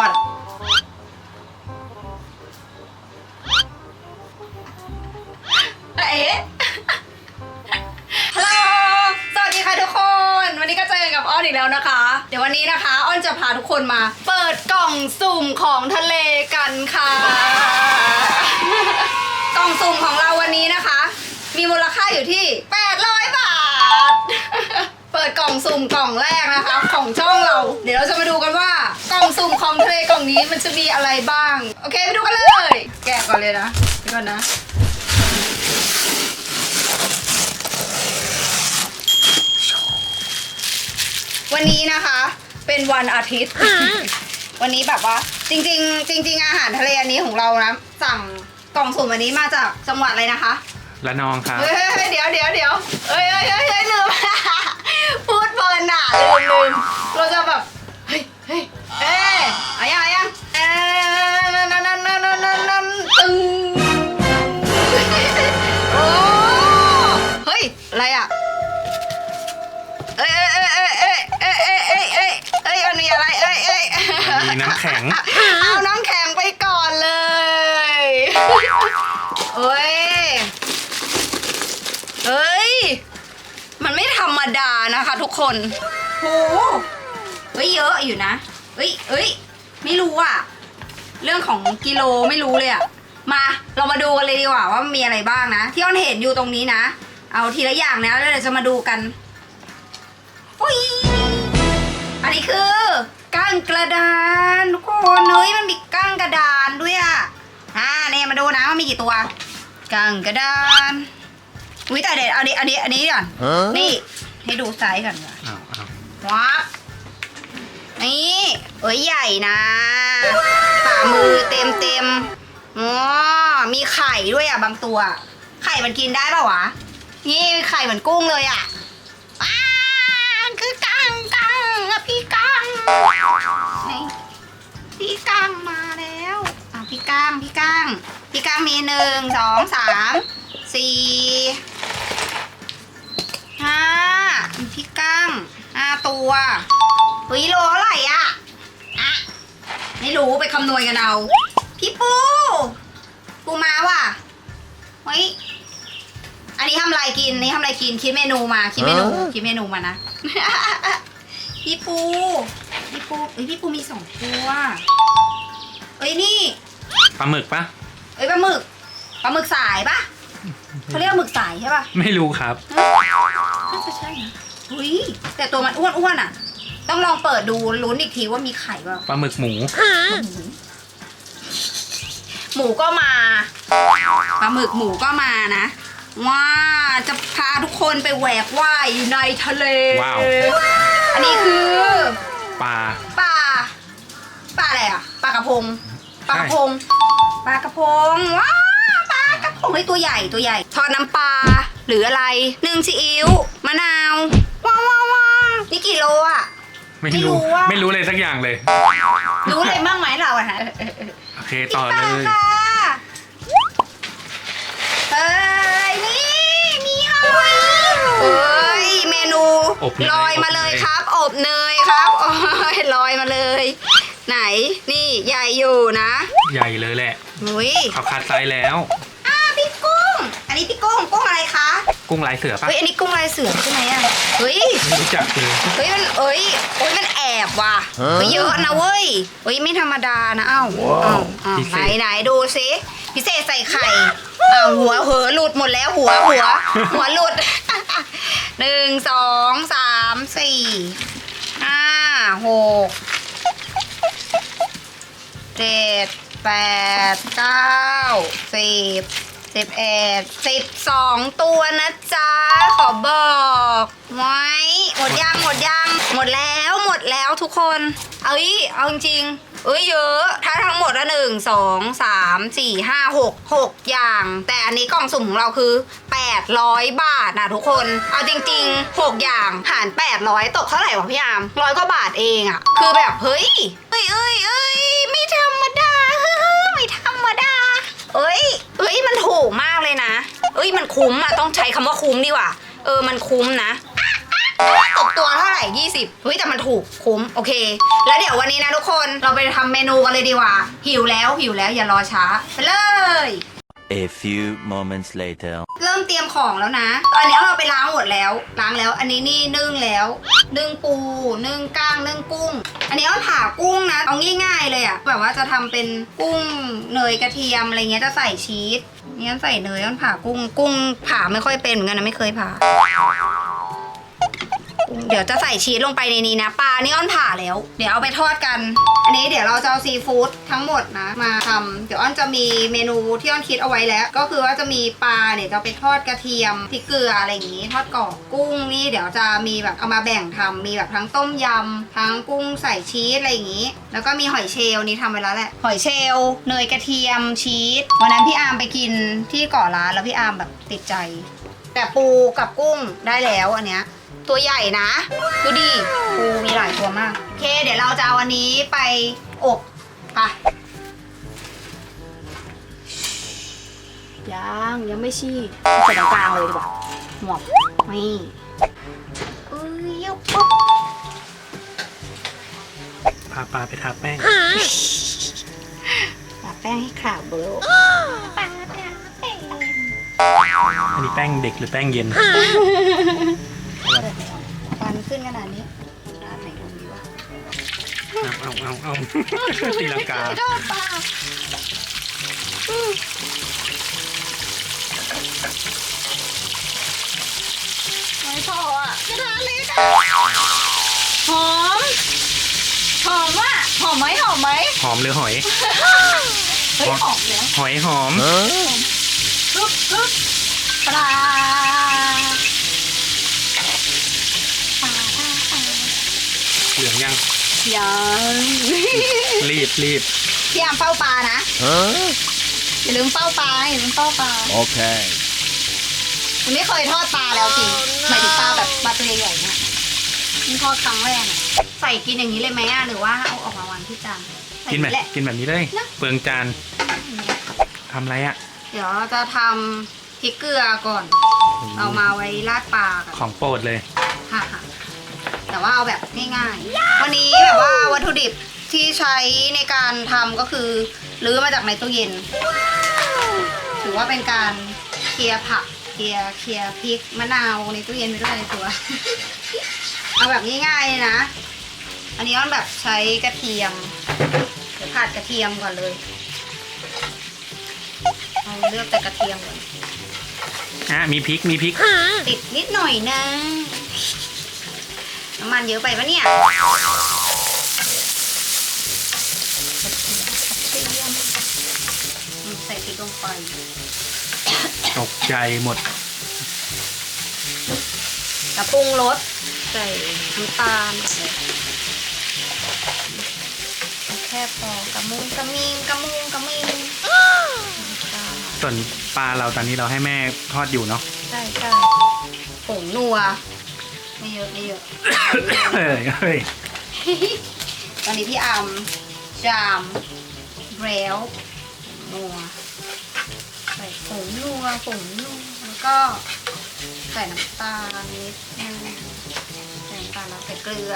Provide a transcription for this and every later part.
อดอะเอ๊ะฮัลโหล สวัสดีค่ะทุกคน วันนี้ก็เจอกันกับอ้อนอีกแล้วนะคะ เดี๋ยววันนี้นะคะ อ้อนจะพาทุกคนมา เปิดกล่องสุ่มของทะเลกันค่ะ กล่องสุ่มของเราวันนี้นะคะ มีมูลค่าอยู่ที่800บาทเปิดกล่องสุ่มกล่องแรกนะคะ ของช่องเรา เดี๋ยวเราจะมาดูกันว่ากล่องสุ่มของทะเลกล่องนี้มันจะมีอะไรบ้าง โอเคไปดูกันเลย แกะก่อนเลยนะเดี๋ยวก่อนนะ วันนี้นะคะ เป็นวันอาทิตย์ วันนี้แบบว่า จริง ๆ จริง ๆ อาหารทะเลอันนี้ของเรานะสั่งกล่องสุ่มอันนี้มาจากจังหวัดอะไรนะคะ ละนองครับ เฮ้ยเฮ้ยเฮ้ยเดี๋ยวเดี๋ยวเดี๋ยวเฮ้ยเฮ้ยเฮ้ยเฮ้ยลืมพูดเบิร์นอะลืมลืมเราจะแบบเฮ้ยเฮ้ยเอ้ยอายังเอายังเอ้ยนั่นนั่นนั่นนั่นนั่นนั่นตึงโอ้เฮ้ยอะไรอะเอ้ยเอ้ยเอ้ยเอ้ยเอ้ยเอ้ยเอ้ยเอ้ยเอ้ยมันมีอะไรเอ้ยเอ้ยมีน้ำแข็ง เอาน้ำแข็งไปก่อนเลยเอ้ยเฮ้ย มันไม่ธรรมดานะคะ ทุกคนโหเฮ้ยเยอะอยู่นะเฮ้ยเฮ้ยไม่รู้อะเรื่องของกิโลไม่รู้เลยอะมาเรามาดูกันเลยดีกว่าว่ามีอะไรบ้างนะ ที่อ้อนเห็นอยู่ตรงนี้นะ เอาทีละอย่างนะแล้วเดี๋ยวจะมาดูกันอุ้ยอันนี้คือก้างกระดานทุกคนเฮ้ยมันมีก้างกระดานด้วยอะอ่าเนี่ยมาดูนะว่ามีกี่ตัวก้างกระดาน อุ้ยแต่เด็ดเอาดิอันนี้อันนี้ก่อนนี่ให้ดูไซส์ก่อนว่ะอ้าวอ้าวว้าบนี่เอ้ยใหญ่นะฝ่ามือเต็มเต็มอ๋อมีไข่ด้วยอะบางตัว ไข่มันกินได้ป่าวะ นี่ไข่เหมือนกุ้งเลยอะอ้าคือกังกังอะพี่กังนี่พี่กังมาแล้วอะพี่กังพี่กังพี่กังมีหนึ่งสองสามสี่ ห้าพี่กังห้าตัวเฮ้ยโลเท่าไหร่อะอะไม่รู้ไปคำนวณกันเอา พี่ปู ปูมาว่ะเฮ้ยอันนี้ทำอะไรกินอันนี่ทำอะไรกินคิดเมนูมาคิดเมนูคิดเมนูมานะ พี่ปู พี่ปูเอ้ยพี่ปูมีสองตัวเอ้ยนี่ปลาหมึกปะเอ้ยปลาหมึกปลาหมึกสายปะเขาเรียกว่าหมึกสายใช่ปะไม่รู้ครับ น่าจะใช่นะอุ้ยแต่ตัวมันอ้วนๆอะ ต้องลองเปิดดูลุ้นอีกทีว่ามีไข่เปล่าปลาหมึกหมู หมูก็มาปลาหมึกหมูก็มานะว่าจะพาทุกคนไปแหวกว่ายอยู่ในทะเล ว้าว อันนี้คือปลาปลาปลาอะไรอะปลากระพงปลากระพงปลากระพงว้าวปลากระพงเฮ้ยตัวใหญ่ตัวใหญ่ ทอดน้ำปลา หรืออะไรนึ่งซีอิ๊วมะนาวว้าวว้าวว้าวนี่กี่โลอะ ไม่ไม่รู้รู้ว่าไม่รู้เลยสักอย่างเลย รู้เลยบ้างไหมเราอะฮะโอเคต่อเลยค่ะเฮ้ยนี่มีหอยเฮ้ยเมนูอบเนยลอยมาเลยอบเนย ครับ อบเนยครับโอ้ยลอยมาเลย ไหนนี่ใหญ่อยู่นะใหญ่เลยแหละหุยเขาคัดไซส์แล้ว อ่าพี่กุ้ง อันนี้พี่กุ้งกุ้งอะไรคะ กุ้งลายเสือปะเฮ้ยอันนี้กุ้งลายเสือใช่ไหมอะเฮ้ยไม่รู้จักเลยเฮ้ยมันเอ้ยโอ้ยมันแอบว่ะเฮ้ยเยอะนะเว้ยเฮ้ยไม่ธรรมดานะเอ้าเอ้าเอ้าไหนไหนดูสิพิเศษใส่ไข่อ้าวหัวเหอหลุดหมดแล้วหัวหัวหัวหลุดหนึ่งสองสามสี่ห้าหกเจ็ดแปดเก้าสิบ สิบเอ็ดสิบสองตัวนะจ๊ะ ขอบอกไว้หมดยังหมดยังหมดแล้วหมดแล้วทุกคน เอ้ยเอาจริงเอ้ยเยอะ ถ้าทั้งหมดละหนึ่งสองสามสี่ห้าหกหกอย่าง แต่อันนี้กล่องสุ่มของเราคือ 800 บาทนะทุกคน เอาจริง ๆ 6 อย่างหาร 800 ตกเท่าไหร่วะพี่อามร้อยกว่าบาทเองอะคือแบบ เฮ้ยเอ้ยเอ้ยเอ้ยไม่ธรรมาไม่ธรรมดา เอ้ย เอ้ย มันถูกมากเลยนะ เอ้ย มันคุ้มอะต้องใช้คำว่าคุ้มดีกว่า เออ มันคุ้มนะตกตัวเท่าไหร่ 20เฮ้ย แต่มันถูกคุ้ม โอเค แล้วเดี๋ยววันนี้นะทุกคน เราไปทำเมนูกันเลยดีกว่า หิวแล้ว หิวแล้ว อย่ารอช้า ไปเลย A few moments later. เริ่มเตรียมของแล้วนะ อันนี้เราไปล้างหมดแล้ว ล้างแล้ว อันนี้นี่นึ่งแล้ว นึ่งปู นึ่งก้าง นึ่งกุ้ง อันนี้เอาผ่ากุ้งนะ เอาง่าย ๆ เลยอะแบบว่าจะทำเป็นกุ้งเนยกระเทียมอะไรเงี้ย จะใส่ชีสเนี่ยใส่เนยอ้อนผ่ากุ้ง กุ้งผ่าไม่ค่อยเป็นเหมือนกันนะไม่เคยผ่า เดี๋ยวจะใส่ชีสลงไปในนี้นะปลานี่อ้อนผ่าแล้ว เดี๋ยวเอาไปทอดกัน อันนี้เดี๋ยวเราจะเอาซีฟู้ดทั้งหมดนะมาทำเดี๋ยวอ้อนจะมีเมนูที่อ้อนคิดเอาไว้แล้ว ก็คือว่าจะมีปลาเนี่ยจะไปทอดกระเทียมพริกเกลืออะไรอย่างนี้ ทอดกรอบกุ้งนี่เดี๋ยวจะมีแบบเอามาแบ่งทำมีแบบทั้งต้มยำทั้งกุ้งใส่ชีสอะไรอย่างนี้ แล้วก็มีหอยเชลนี่ทำไว้แล้วแหละหอยเชลเนยกระเทียมชีสวันนั้นพี่อาร์มไปกินที่เกาะร้านแล้วพี่อาร์มแบบติดใจ แต่ปูกับกุ้งได้แล้วอันเนี้ย ตัวใหญ่นะ ดูดิปูมีหลายตัวมาก โอเค เดี๋ยวเราจะเอาอันนี้ไปอบไปะยังยังไม่ชี้ใส่ตรงกลางเลยดีกว่าหมวกนี่เอ้ยยกปุ๊บพาปลาไปทาแป้งปะแป้งให้ขาวเบลอปาแป้งอันนี้แป้งเด็กหรือแป้งเย็น ฟันขึ้นขนาดนี้ร้านไหนทำดีวะเอาเอาเอาเอาตีลังกาทอดปลาไม่พออะกระทะเล็กอะหอม หอมอะหอมไหมหอมไหมหอมหรือหอย เฮ้ยหอมแล้วหอยหอมปึ๊บปึ๊บปลาปลาปลาปลา เหลืองยังยังรีบรีบพี่ยามเฝ้าปลานะ Huh? อย่าลืมเฝ้าปลาอย่าลืมเฝ้าปลา Okay. มันไม่เคยทอดปลาแล้วจริงหมายถึงปลาแบบปลาตัวใหญ่ๆเนี่ยนี่ทอดครั้งแรกอะใส่กินอย่างนี้เลยไหมอะหรือว่าเอาออกมาวางที่จานใส่กินแบบแหละกินแบบนี้เลยนะเปลืองจานทำอะไรอะ เดี๋ยวเราจะทำพริกเกลือก่อน เอามาไว้ราดปลากันของโปรดเลยค่ะค่ะ แต่ว่าเอาแบบง่ายๆ วันนี้แบบว่าวัตถุดิบที่ใช้ในการทำก็คือรื้อมาจากในตู้เย็น ถือว่าเป็นการเคลียร์ผักเคลียร์เคลียร์พริกมะนาวในตู้เย็นไปด้วยในตัว เอาแบบง่ายๆเลยนะ อันนี้อ้อนแบบใช้กระเทียมเดี๋ยวผัดกระเทียมก่อนเลยเอาเลือกแต่กระเทียมก่อน อะมีพริกมีพริก ติดนิดหน่อยนะ น้ำมันเยอะไปปะเนี่ยใส่พริกลงไปตกใจหมดแล้วปรุงรสใส่น้ำตาลแค่พอกระมุงกระมิงกระมุงกระมิงน้ำตาลส่วนปลาเราตอนนี้เราให้แม่ทอดอยู่เนาะใช่ใช่ผงนัวไม่เย อะไม่เยอะเฮ้ยเฮ้ยตอนนี้พี่อามจามแล้วนัวใส่ผงนัวผงนัวแล้วก็ใส่น้ำตาลนิดนึงใส่น้ำตาลแล้วใส่เกลือ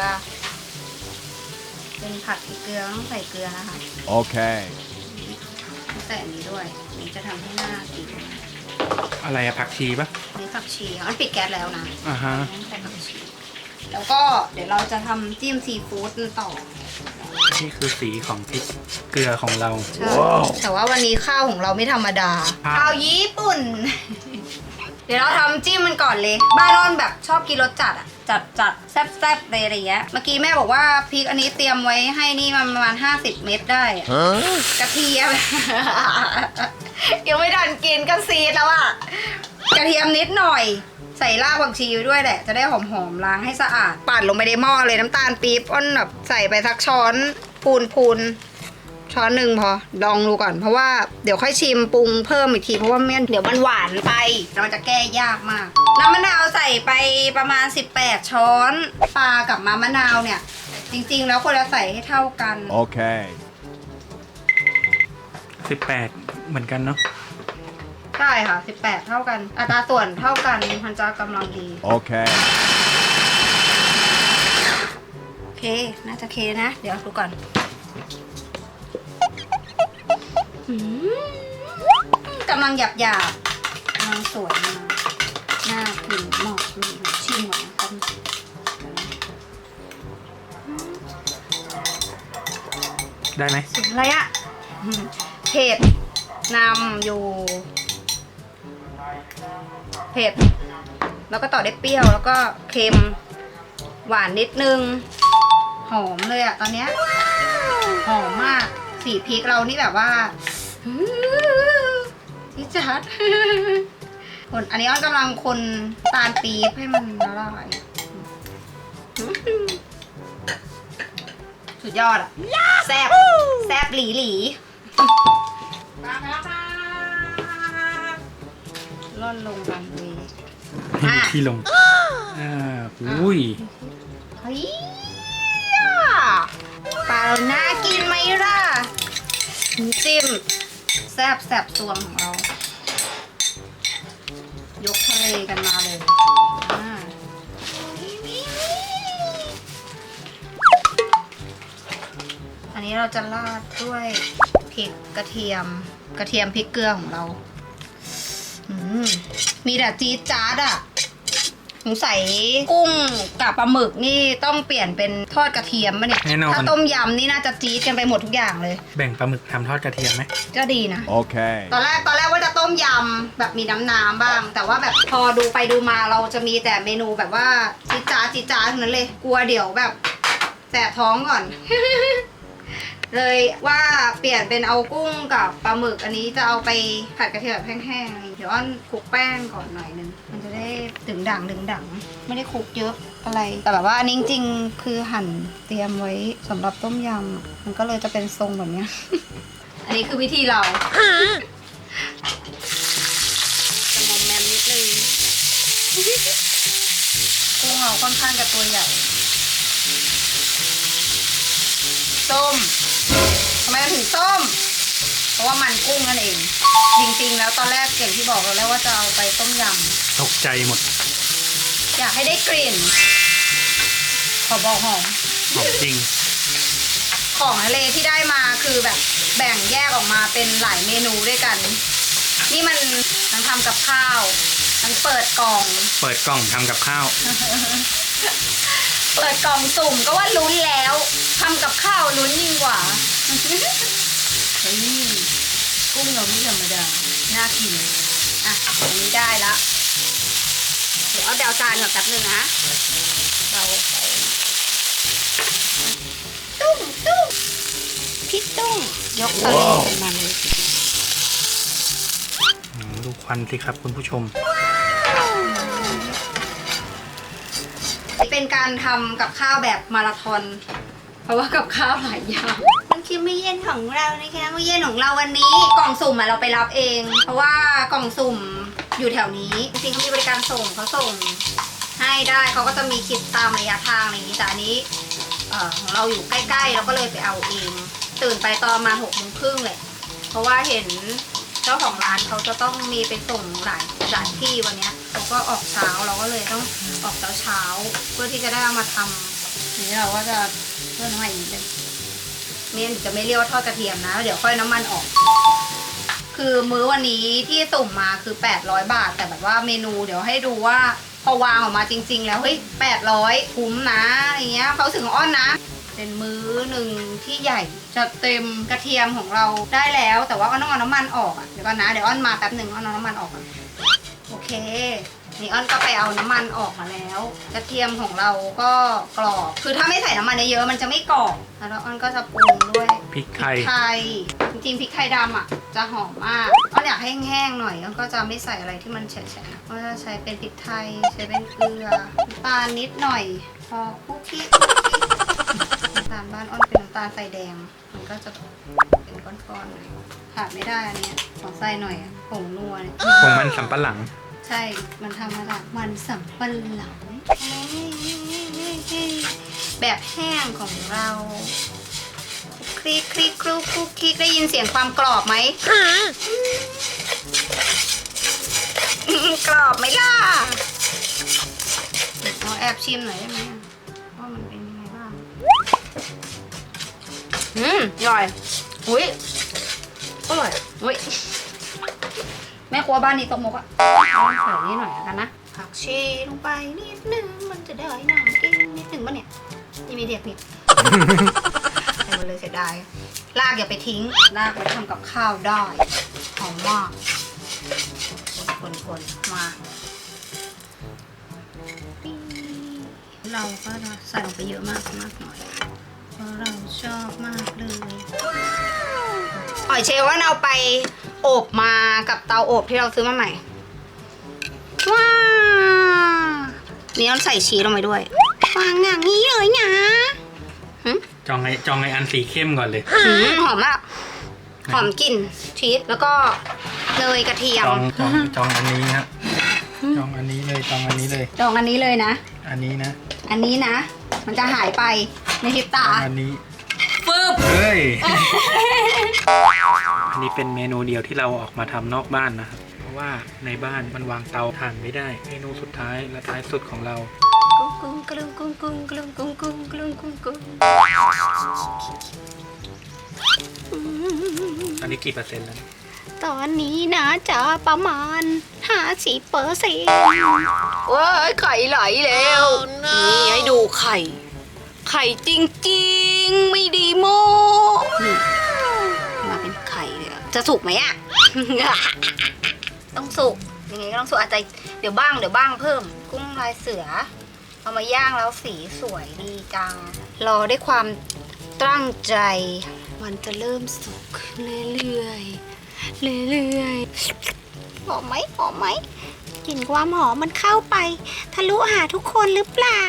เป็นผัดพริกเกลือต้องใส่เกลือนะคะ Okay. ต้องใส่อันนี้ด้วยอันนี้จะทำให้หน้ากินอะไรอะผักชีปะอันนี้ผักชีมันปิดแก๊สแล้วนะอ่าฮะใส่ผักชี แล้วก็เดี๋ยวเราจะทำจิ้มซีฟู้ดกันต่อ นี่คือสีของพริกเกลือของเรา ใช่ แต่ว่าวันนี้ข้าวของเราไม่ธรรมดาข้าวข้าวญี่ปุ่น เดี๋ยวเราทำจิ้มมันก่อนเลย บ้านนอนแบบชอบกินรสจัดอะจัดจัดแซ่บแซ่บเลยอะไรเงี้ย เมื่อกี้แม่บอกว่าพริกอันนี้เตรียมไว้ให้นี่มันประมาณ 50 เม็ดได้อะ Huh? กระเทียม ยังไม่ทันกินก็ซีดแล้วอะกระเทียมนิดหน่อย ใส่รากผักชีไว้ด้วยแหละ จะได้หอมๆล้างให้สะอาด ปั่นลงไปในหม้อเลยน้ำตาลปี๊บอ้นแบบใส่ไปสักช้อนพูนพูนช้อนหนึ่งพอลองดูก่อนเพราะว่าเดี๋ยวค่อยชิมปรุงเพิ่มอีกทีเพราะว่าไม่งั้นเดี๋ยวมันหวานไปเราจะแก้ยากมาก น้ำมะนาวใส่ไปประมาณ 18 ช้อนปลากับมามะนาวเนี่ย จริง ๆ แล้วควรจะใส่ให้เท่ากัน Okay. สิบแปดเหมือนกันเนาะ ใช่ค่ะ 18 เท่ากัน อัตราส่วนเท่ากันมันจะกำลังดี Okay. เค น่าจะโอเคนะ เดี๋ยวดูก่อนอืมกำลังหยาบหยาบๆกำลังสวยมากน่ากินมากเลยชิมก่อนนะครับได้ไหมเสียงอะไรอะอืมเผ็ดนำอยู่เผ็ด แล้วก็ต่อได้เปรี้ยวแล้วก็เค็ม หวานนิดนึง หอมเลยอะตอนเนี้ยหอมมาก สีพริกเรานี่แบบว่าที่จัดคนอันนี้อ้อนกำลังคนตาลปี๊บให้มันละลายสุดยอดอะแซบแซบหลีหลีล่ อนลงรันเวย์ให้มีที่ลงอ่าอุ้ยเฮ้ยปลาเราน่ากินไหมล่ะน้ำจิ้มแซบแซบตวงของเรา ยกทะเลกันมาเลยอ่าอันนี้เราจะราดด้วยพริกกระเทียมกระเทียมพริกเกลือของเราอื มมีแต่จี๊ดจ๊าดอะสงสัยกุ้งกับปลาหมึกนี่ต้องเปลี่ยนเป็นทอดกระเทียมปะเนี่ยแน่นอน ถ้าต้มยำนี่น่าจะจี๊ดกันไปหมดทุกอย่างเลย แบ่งปลาหมึกทำทอดกระเทียมไหม ก็ดีนะ Okay. ตอนแรกตอนแรกว่าจะต้มยำแบบมีน้ำน้ำบ้าง แต่ว่าแบบพอดูไปดูมาเราจะมีแต่เมนูแบบว่าจีดจ้าดจีดจ้าดทั้งนั้นเลย กลัวเดี๋ยวแบบแสบท้องก่อน เลยว่าเปลี่ยนเป็นเอากุ้งกับปลาหมึกอันนี้จะเอาไปผัดกระเทียมแบบแห้งๆเดี๋ยวอ้อนคลุกแป้งก่อนหน่อยนึงมันจะได้ดึงดังดึงดังไม่ได้คลุกเยอะอะไร แต่แบบว่าอันนี้จริงๆคือหั่นเตรียมไว้สำหรับต้มยำอะมันก็เลยจะเป็นทรงแบบเนี้ยอันนี้คือวิธีเราจะมอมแมมนิดนึงกุ้งเราค่อนข้างจะตัวใหญ่ ส้มทำไมเราถึงส้ม เพราะว่ามันกุ้งนั่นเอง จริงๆ แล้วตอนแรกอย่างที่บอกเราแล้วว่าจะเอาไปต้มยตกใจหมดำอยากให้ได้กลิ่น ขอบอกหอม หอมจริง ของทะเลที่ได้มาคือแบบแบ่งแยกออกมาเป็นหลายเมนูด้วยกัน นี่มันทั้งทำกับข้าวทั้งเปิดกล่อง เปิดกล่องทำกับข้าว เปิดกล่องสุ่มก็ว่าลุ้นแล้วทำกับข้าวลุ้นยิ่งกว่า เฮ้ยกุ้งเราไม่ธรรมดา น่ากิน อะ อันนี้ได้ละ เดี๋ยวเอาเดาจานก่อนแป๊บนึงนะเราใส่ตุ้มตุ้มพริกตุ้มยกทะเลขึ้นมาเลยอืมดูควันสิครับคุณผู้ชม เป็นการทำกับข้าวแบบมาราธอน เพราะว่ากับข้าวหลายอย่างมันคือมื้อเย็นของเรานะคะมื้อเย็นของเราวันนี้ กล่องสุ่มอะเราไปรับเอง เพราะว่ากล่องสุ่มอยู่แถวนี้ จริงๆเขามีบริการส่งเขาส่ง ให้ได้เขาก็จะมีคิดตามระยะทางอะไรอย่างนี้แต่อันนี้เอ่อของเราอยู่ใกล้ๆเราก็เลยไปเอาเอง ตื่นไปตอนประมาหกโมงครึ่งเลยเพราะว่าเห็นเจ้าของร้านเขาจะต้องมีไปส่งหลายหลายที่วันเนี้ย เขาก็ออกเช้าเราก็เลยต้องออกเช้าเช้าเพื่อที่จะได้เอามาทำทีนี้เราก็จะเพิ่มน้ำมันอีกนิดนึงไม่งั้นจะไม่เรียกว่าทอดกระเทียมนะ เดี๋ยวค่อยน้ำมันออก คือมื้อวันนี้ที่สุ่มมาคือ 800 บาท แต่แบบว่าเมนูเดี๋ยวให้ดูว่าพอวางออกมาจริง ๆ แล้วเฮ้ย800 คุ้มนะอย่างเงี้ยเขาถึงอ้อนนะเป็นมื้อหนึ่งที่ใหญ่จะเต็มกระเทียมของเราได้แล้ว แต่ว่าก็ต้องเอาน้ำมันออกอะเดี๋ยวก่อนนะเดี๋ยวอ้อนมาแป๊บหนึ่งอ้อนเอาน้ำมันออกก่อน เคนี่อ้อนก็ไปเอาน้ำมันออกมาแล้ว กระเทียมของเราก็กรอบ คือถ้าไม่ใส่น้ำมันเยอะๆมันจะไม่กรอบแล้วอ้อนก็จะปรุงด้วยพริกไทยไทยจริงๆพริกไทยดำอะจะหอมมากอ้อนอยากให้แห้งๆหน่อยอ้อนก็จะไม่ใส่อะไรที่มันแฉะๆก็จะใช้เป็นพริกไทยใช้เป็นเกลือน้ำตาลนิดหน่อย พอคุกกี้น้ำตาลบ้านอ้อนเป็นน้ำตาลไฟแดง มันก็จะเป็นก้อนๆหน่อยขาดไม่ได้อันเนี้ยขอใส่หน่อยอะผงนัวเนี่ยผงมันสำปะหลัง ใช่ มันทำมาจากมันสำปะหลังแบบแห้งของเราคลิกคลิกคลุกคลุกคลิกได้ยินเสียงความกรอบไหมกรอบไหมล่ะเอาแอบชิมหน่อยได้ไหมว่ามันเป็นยังไงบ้างอืมอร่อยอุ้ยอร่อยอุ้ย ม่ครัวบ้านนี้ตกมกอะเอาใส่นี่หน่อยแล้วกันนะผักชีลงไปนิดนึงมันจะได้น่ากินนิดนึงปะเนี่ยนี่มีเด็กนิดใส่หมดเลยเสียดายลากอย่าไปทิ้งลากไปทำกับข้าวได้หอมมากคนๆมาปิ้งเราก็จะใส่ลงไปเยอะมากมากหน่อยเพราะเราชอบมากเลยหอยเชลล์ว่าเราไป อบมากับเตาอบที่เราซื้อมาใหม่ ว้าวนี่เราใส่ชีสลงไปด้วยวางอย่างนี้เลยนะหึจองไอจองไออันสีเข้มก่อนเลยหืมหอมมากหอมกลิ่นชีสแล้วก็เนยกระเทียมจองจองจองอันนี้ฮะจองอันนี้เลยจองอันนี้เลย จองอันนี้เลยนะ อันนี้นะ อันนี้นะ มันจะหายไปในพริบจตาองอันนี้ ฟึบเฮ้ย อันนี้เป็นเมนูเดียวที่เราออกมาทำนอกบ้านนะครับ เพราะว่าในบ้านมันวางเตาถ่านไม่ได้ เมนูสุดท้ายและท้ายสุดของเรา กุ้งกุ้งกลึงกุ้งกุ้งกลึงกุ้งกุ้งกลึงกุ้งกุ้งอันนี้กี่เปอร์เซ็นต์แล้ว ตอนนี้นะจะประมาณห้าสิบเปอร์เซ็นต์ว้ายไข่ไหลแล้ว นี่ให้ดูไข่ ไข่จริง ๆไม่ดีโมนี่มาเป็นไข่เลยอะจะสุกไหมอะ ต้องสุกยังไงก็ต้องสุกอาจจะเดี๋ยวบ้างเดี๋ยวบ้างเพิ่ม กุ้งลายเสือ เอามาย่างแล้วสีสวยดีจัง รอด้วยความตั้งใจ มันจะเริ่มสุกเรื่อยๆเรื่อยๆหอมไหมหอมไหม กลิ่นความหอมมันเข้าไป ทะลุหาทุกคนหรือเปล่า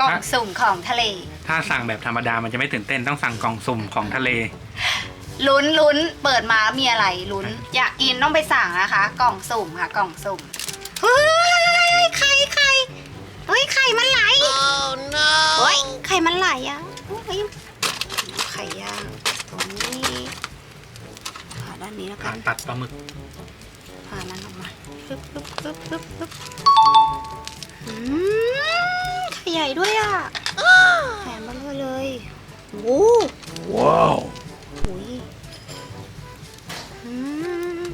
กล่องสุ่มของทะเล ถ้าสั่งแบบธรรมดามันจะไม่ตื่นเต้นต้องสั่งกล่องสุ่มของทะเล ลุ้นลุ้นเปิดมามีอะไรลุ้น อยากกินต้องไปสั่งนะคะ กล่องสุ่มค่ะ กล่องสุ่มเฮ้ยไข่ไข่เฮ้ยไข่มันไหลเฮ้ยไข่มันไหลอะเฮ้ยไข่ย่างตรงนี้ผ่าด้านนี้แล้วกัผ่านตัดปลาหมึกผ่ามันออกมา ปึ๊บปึ๊บปึ๊บปึ๊บปึ๊บอืมไข่ใหญ่ด้วยอะแถมมาเลยเลยโอ้ว้าวอุ้ยอืม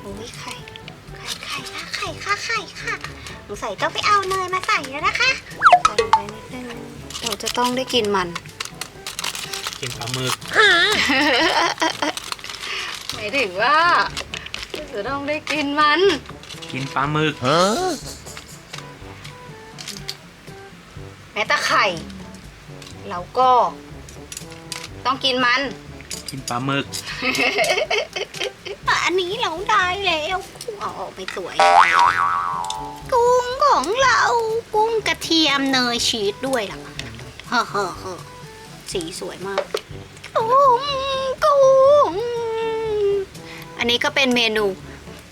โอ้ยไข่ไข่ไข่ค่ะไข่ค่ะไข่ค่ะสงสัยต้องไปเอาเนยมาใส่แล้วนะคะ จะต้องได้กินมัน กินปลาหมึกหมายถึงว่าจะต้องได้กินมัน กินปลาหมึก Huh? แม้แต่ไข่เราก็ ต้องกินมัน กินปลาหมึก อันนี้เราได้แล้วกุ้งเอาออกไปสวย กุ้งของเรา กุ้งกระเทียมเนยชีสด้วยล่ะเฮ้อเฮ้อเฮ้อสีสวยมากกุ้งกุ้งอันนี้ก็เป็นเมนู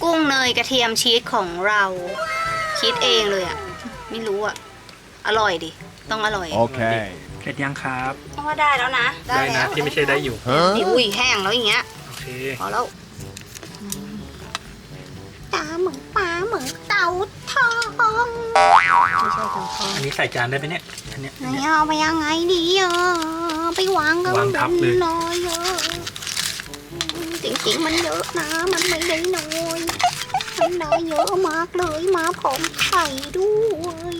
กุ้งเนยกระเทียมชีสของเรา คิดเองเลยอะไม่รู้อะอร่อยดิ ต้องอร่อย Okay. เสร็จยังครับว่าได้แล้วนะได้นะที่ไม่ใช่ได้อยู่ Huh? นี่อุ้ยแห้งแล้วอย่างเงี้ยโอเค พอแล้วตาเหมือนปลาเหมือนเต่าทองไม่ใช่เต่าทองอันนี้ใส่จานได้ไหมเนี่ยอันเนี้ยไหนเอาไปยังไงดีอะไปวางกันวางทับเลยน้อยอะจริงๆมันเยอะนะ มันไม่ได้น้อยมันได้เยอะมากเลยมาพร้อมไข่ด้วย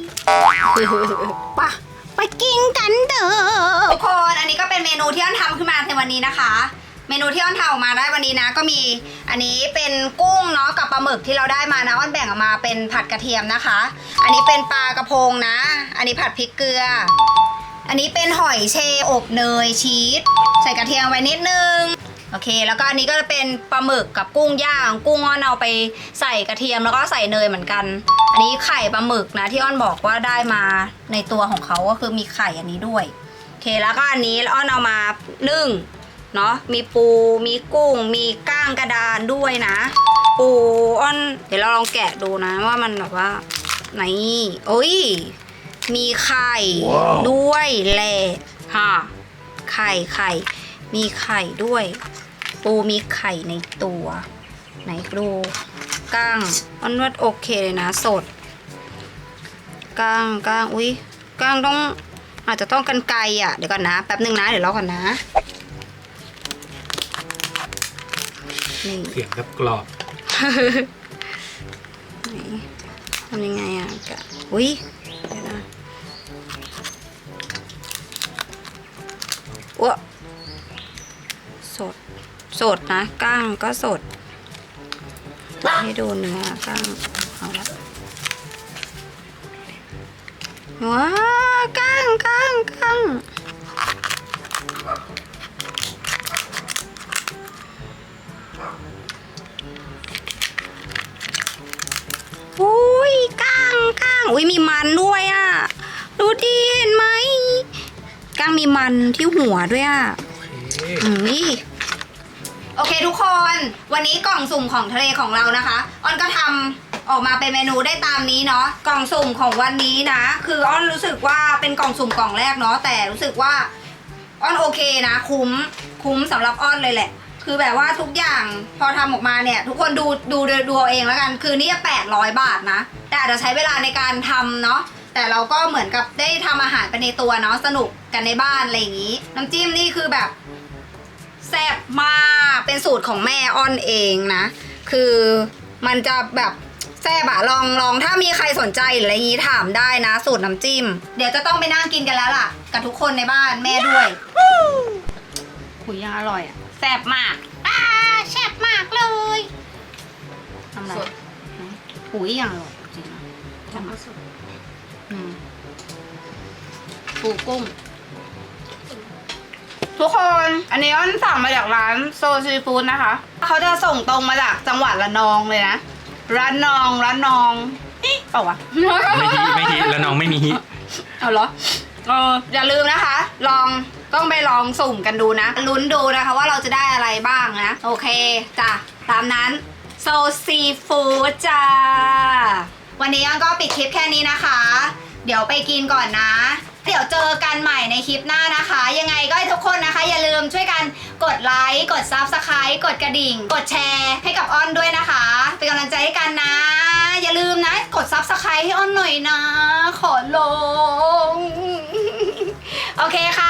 ปะไปกินกันเด้อทุกคน อันนี้ก็เป็นเมนูที่อ้อนทำขึ้นมาในวันนี้นะคะ เมนูที่อ้อนทำออกมาได้วันนี้นะ ก็มีอันนี้เป็นกุ้งเนาะกับปลาหมึกที่เราได้มานะอ้อนแบ่งออกมาเป็นผัดกระเทียมนะคะ อันนี้เป็นปลากระพงนะ อันนี้ผัดพริกเกลือ อันนี้เป็นหอยเชลล์อบเนยชีสใส่กระเทียมไว้นิดนึงโอเค แล้วก็อันนี้ก็จะเป็นปลาหมึกกับกุ้งย่าง กุ้งอ้อนเอาไปใส่กระเทียมแล้วก็ใส่เนยเหมือนกัน อันนี้ไข่ปลาหมึกนะที่อ้อนบอกว่าได้มาในตัวของเขาก็คือมีไข่อันนี้ด้วย โอเค แล้วก็อันนี้อ้อนเอามานึ่ง เนาะมีปู มีกุ้ง มีก้างกระดานด้วยนะ ปูอ้อน เดี๋ยวเราลองแกะดูนะว่ามันแบบว่าไหนโอ้ย มีไข่ด้วยแหละฮะไข่ไข่ มีไข่ด้วย ปูมีไข่ในตัว ไหนดูก้างอ้อนว่าโอเคเลยนะสดก้างก้างอุ้ยก้างต้องอาจจะต้องกันไกลอะเดี๋ยวก่อนนะแป๊บหนึ่งนะเดี๋ยวรอก่อนนะ นี่ เสียงกับกรอบทำยังไงอะกะอุ้ยเดี๋ยวนะอ้วสด สดนะก้างก็สด ให้ดูเนื้อก้างเอาละว้าก้างก้างก้าง อุ้ยมีมันด้วยอะ ดูดีเห็นไหมก้างมีมันที่หัวด้วยอะโอเคอืมนี่โอเคทุกคน วันนี้กล่องสุ่มของทะเลของเรานะคะอ้อนก็ทำออกมาเป็นเมนูได้ตามนี้เนาะกล่องสุ่มของวันนี้นะ คืออ้อนรู้สึกว่าเป็นกล่องสุ่มกล่องแรกเนาะแต่รู้สึกว่าอ้อนโอเคนะ คุ้มคุ้มสำหรับอ้อนเลยแหละ คือแบบว่าทุกอย่างพอทำออกมาเนี่ย ทุกคนดูดูดูดูเอาเองแล้วกัน คือนี่แปดร้อยบาทนะ แต่อาจจะใช้เวลาในการทำเนาะแต่เราก็เหมือนกับได้ทำอาหารไปในตัวเนาะสนุกกันในบ้านอะไรอย่างนี้ น้ำจิ้มนี่คือแบบแซ่บมากเป็นสูตรของแม่อ้อนเองนะ คือมันจะแบบแซ่บอะลองลองถ้ามีใครสนใจหรืออะไรอย่างนี้ถามได้นะ สูตรน้ำจิ้ม เดี๋ยวจะต้องไปนั่งกินกันแล้วล่ะ กับทุกคนในบ้านแม่ด้วยหุยยังอร่อยอะ แซ่บมากอ่าแซ่บมากเลยทำอะไรหุยยังอร่อยจริงนะทำมาอืมปูกุ้ง ทุกคน อันนี้อ้อนสั่งมาจากร้านโซซีฟู้ดนะคะ เขาจะส่งตรงมาจากจังหวัดระนองเลยนะระนองระนองนี่เปล่าวะไม่ฮิไม่ฮิแล้วน้องไม่มีฮิเอาเหรอ เอออย่าลืมนะคะ ลองต้องไปลองสุ่มกันดูนะ ลุ้นดูนะคะว่าเราจะได้อะไรบ้างนะ โอเคจ้ะตามนั้นโซซีฟู้ดจ้า วันนี้อ้อนก็ปิดคลิปแค่นี้นะคะ เดี๋ยวไปกินก่อนนะ เดี๋ยวเจอกันใหม่ในคลิปหน้านะคะ ยังไงก็ให้ทุกคนนะคะ อย่าลืมช่วยกันกดไลค์ กด Subscribe กดกระดิ่ง กดแชร์ให้กับอ้อนด้วยนะคะ เป็นกำลังใจให้กันนะ อย่าลืมนะ กดซับสไครต์ให้อ้อนหน่อยนะ ขอลง โอเคค่ะ